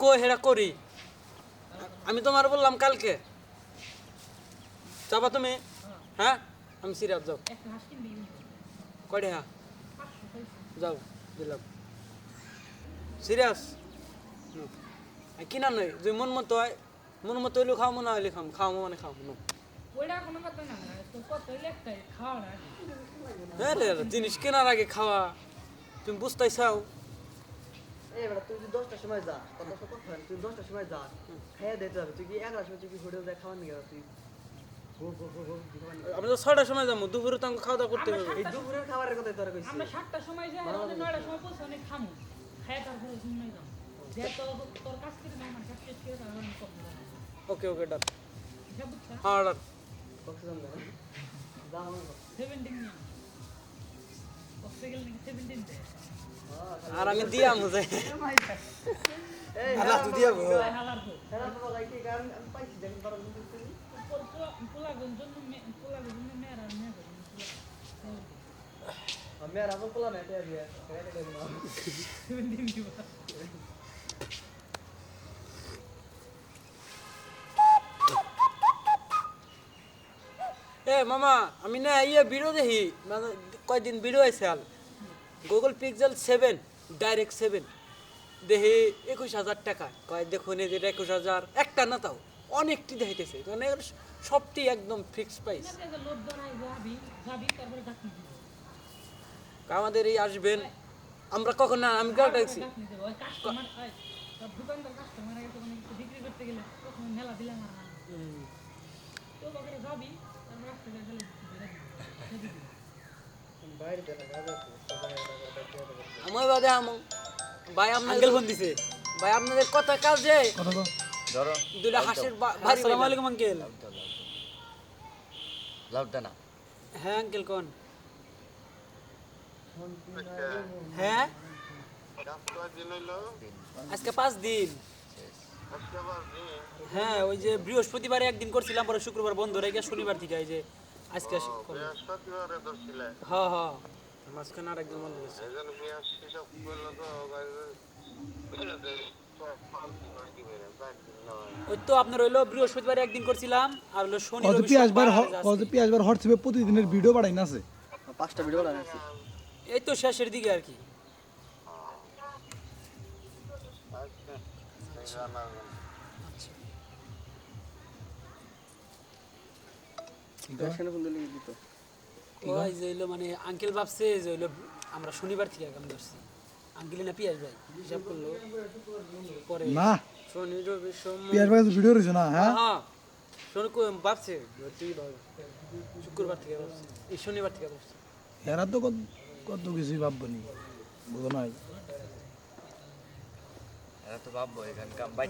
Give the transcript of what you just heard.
কই হেরা করি। আমি তোমার বললাম কালকে। যাবা তুমি? হ্যাঁ? আমি সিরিয়াস যাও। কয়টা হ্যাঁ? যাও দিলাম। সিরিয়াস কিনা নয় যে মন মতো হয় মন মতো হইলে খাও মনে হইলে খাম খাও মানে খাও খাওয়া হ্যাঁ রে, জিনিস কেনার আগে খাওয়া। তুমি বুঝতেই চাও এই বেটা তুই যদি দশটার সময় যা কথা কথা হয়, তুই দশটার সময় যা খাইয়া দিতে হবে তুই কি এগারোটার সময় তুই কি হোটেল যায় খাওয়ান গেল তুই তো ছয়টার সময় যাব দুপুরে তো খাওয়া দাওয়া করতে হবে এই দুপুরের খাবারের কথা তোরা কইছিস আমরা সাতটার সময় যাই আর নয়টার সময় পৌঁছে অনেক খামু খাই তারপরে ঘুমাই যাব যে তো তোর কাছ থেকে না আমার কাছ থেকে তাহলে কম ওকে ওকে ডান হ্যাঁ ডান কক্সবাজার না নিয়ে কক্সবাজার আর আমি দিয়া মুঝে এই আল্লাহ তো বলাই আমি পাইছি দেখি বারো মিনিট তুই পোলাগন জন্য পোলাগন জন্য মেয়েরা মেয়ে আমি আর আমার পোলা না এটা দিয়া খাইয়া দিতে না সেভেন্টিন দিবা এ মামা আমি না ইয়ে ভিডিও দেখি। মানে কয়দিন আছে আল। Google Pixel seven direct seven দেহে একুশ হাজার টাকা। কয়, দেখুন যে একুশ হাজার, একটা না তাও? অনেকটি দেখাইতেছে। মানে সবটি একদম ফিক্স প্রাইস আমাদের এই আসবেন, আমরা কখন না, আমি কেউ না তো যাবি আমার বাদে আমো ভাই আপনাদের ফোন দিছে। ভাই আপনাদের কথা কাজ ধরো। দুলা হাসির ভারী আসসালামু আলাইকুম আঙ্কেল। লাউডটা না। হ্যাঁ আঙ্কেল কোন? হ্যাঁ? আজকে পাঁচ দিন। হ্যাঁ ওই যে বৃহস্পতিবার একদিন করছিলাম পরে শুক্রবার বন্ধ রেখে শনিবার থেকে এই যে আজকে বৃহস্পতিবারে ধরছিলে হ্যাঁ হ্যাঁ। মাঝখানে বন্ধ গেছে হিসাব করল তো ওই তো আপনার হইল বৃহস্পতিবারে একদিন করছিলাম আর হলো শনি কত। কত হোয়াটসঅ্যাপে প্রতিদিনের ভিডিও বাড়াই না আছে? পাঁচটা ভিডিও এই তো শেষের দিকে আর কি। সেখানে ওই যে হইল মানে আঙ্কেল ভাবছে যে হইল আমরা শনিবার থেকে আগাম ধরছি আঙ্কেল না পিয়াজ ভাই? হিসাব করল। পরে না। শনি রবি সোমবার পেঁয়াজ বাড়ি ভিডিও রয়েছে না হ্যাঁ? হ্যাঁ শনি কো- ভাবছে তুই ভাব শুক্রবার থেকে ভাবছে এই শনিবার থেকে ভাবছে এরা তো কত কত কিছুই ভাববো নি বুঝো নাই এরা তো ভাববো এখানকার বাইক